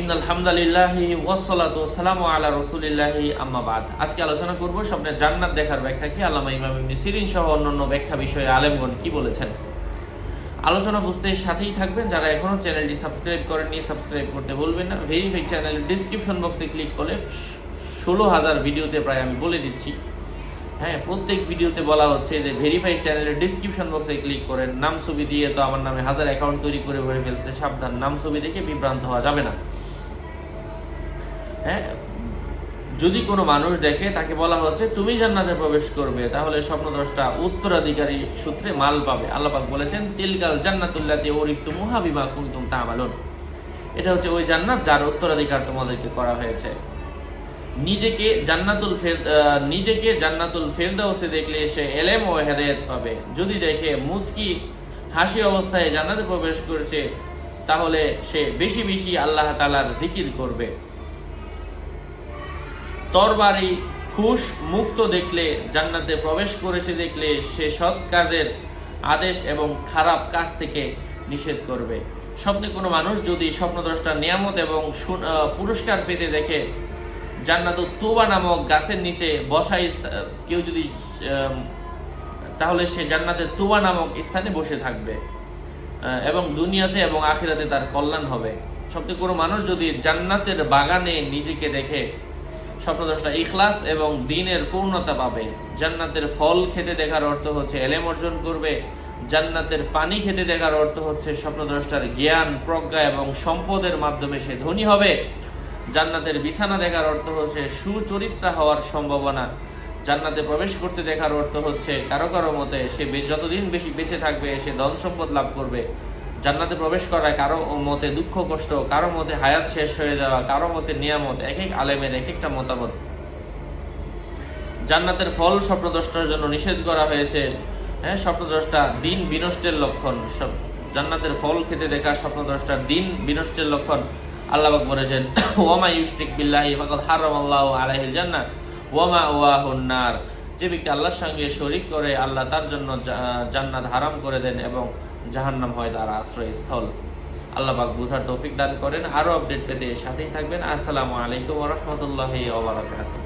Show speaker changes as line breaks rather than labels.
In আলহামদুলিল্লাহি ওয়াসসালাতু ওয়াসসালামু আলা রাসূলিল্লাহি আম্মা বাদ। আজকে আলোচনা করব স্বপ্নের জান্নাত দেখার ব্যাখ্যা কি? আল্লামা ইমাম ইবনে সিরিন সহ অন্যান্য ব্যাখ্যা বিষয়ে আলেমগণ কি বলেছেন? আলোচনা বুঝতে সাথেই থাকবেন। যারা এখনও চ্যানেলটি সাবস্ক্রাইব করেননি, সাবস্ক্রাইব করতে ভুলবেন না। ভেরিফাই চ্যানেলের ডিসক্রিপশন বক্সে ক্লিক করলে ষোলো হাজার ভিডিওতে প্রায় আমি বলে দিচ্ছি। হ্যাঁ প্রত্যেক ভিডিওতে বলা হচ্ছে যে ভেরিফাই চ্যানেলের ডিসক্রিপশন বক্সে ক্লিক করেন। নাম ছবি দিয়ে তো আমার নামে হাজার অ্যাকাউন্ট তৈরি করে ভরে ফেলছে। সাবধান, নাম ছবি দেখে বিভ্রান্ত হওয়া যাবে না। হ্যাঁ? যদি কোনো মানুষ দেখে, তাকে বলা হচ্ছে, তুমি জান্নাতে প্রবেশ করবে, তাহলে স্বপ্নদ্রষ্টা উত্তরাধিকারী সূত্রে মাল পাবে। আল্লাপাক বলেছেন, তিলকাল জান্নাতুল্লাতে ওরিক্তু মুহাবিমা কুনতুম তামালুন। এটা হচ্ছে ওই জান্নাত যার উত্তরাধিকার তোমাদেরকে করা হয়েছে। নিজেকে জান্নাতুল ফের নিজেকে জান্নাতুল ফেরদাউসে দেখলে সে এলেম ও হেদায়েত পাবে। যদি দেখে মুচকি, হাসি অবস্থায় জান্নাতে প্রবেশ করছে, তাহলে সে বেশি বেশি আল্লাহ তালার জিকির করবে। তরবারি খুশ মুক্ত দেখলে, জান্নাতে প্রবেশ করেছে দেখলে সে সৎ কাজের আদেশ এবং খারাপ কাজ থেকে নিষেধ করবে। স্বপ্নে কোনো মানুষ যদি স্বপ্নদ্রষ্টা নিয়ামত এবং পুরস্কার পেতে দেখে, জান্নাত তুবা নামক গাছের নিচে বসাই কেউ যদি তাহলে সে জান্নাতের তুবা নামক স্থানে বসে থাকবে এবং দুনিয়াতে এবং আখিরাতে তার কল্যাণ হবে। স্বপ্নে কোনো মানুষ যদি জান্নাতের বাগানে নিজেকে দেখে স্বপ্নদ্রষ্টা ইখলাস এবং দিনের পূর্ণতা পাবে জান্নাতের ফল খেতে দেখার অর্থ হচ্ছে এলেম অর্জন করবে। জান্নাতের পানি খেতে দেখার অর্থ হচ্ছে স্বপ্নদ্রষ্টার জ্ঞান, প্রজ্ঞা এবং সম্পদের মাধ্যমে সে ধনী হবে। জান্নাতের বিছানা দেখার অর্থ হচ্ছে সুচরিত্রা হওয়ার সম্ভাবনা। জান্নাতে প্রবেশ করতে দেখার অর্থ হচ্ছে কারও কারও মতে সে যতদিন বেশি বেঁচে থাকবে, সে ধন সম্পদ লাভ করবে। জান্নাতে প্রবেশ করায় কারও মতে দুঃখ, কষ্ট, কারও মতে হায়াত শেষ হয়ে যাওয়া, কারও মতে নিয়ামত এক এক আলেমের এক একটা মতামত। জান্নাতের ফল স্বপ্নদ্রষ্টার জন্য নিষেধ করা হয়েছে। হ্যাঁ স্বপ্নদ্রষ্টা দিন বিনষ্টের লক্ষণ। সব জান্নাতের ফল খেতে দেখা স্বপ্নদ্রষ্টার দিন বিনষ্টের লক্ষণ। আল্লাহ পাক বলেছেন, ওয়ামা ইউশরিক বিল্লাহি ফাকাদ হারামাল্লাহু আলাইহিল জান্নাহ, ওয়ামা ওয়াহুন নার। যে ব্যক্তি আল্লাহর সঙ্গে শরিক করে, আল্লাহ তার জন্য জান্নাত হারাম করে দেন এবং জাহান্নাম হয় তার আশ্রয়স্থল। আল্লাহ পাক বুঝার তৌফিক দান করেন। আরও আপডেট পেতে সাথেই থাকবেন। আসসালামু আলাইকুম রহমতুল্লাহ ওবরাকাতুহ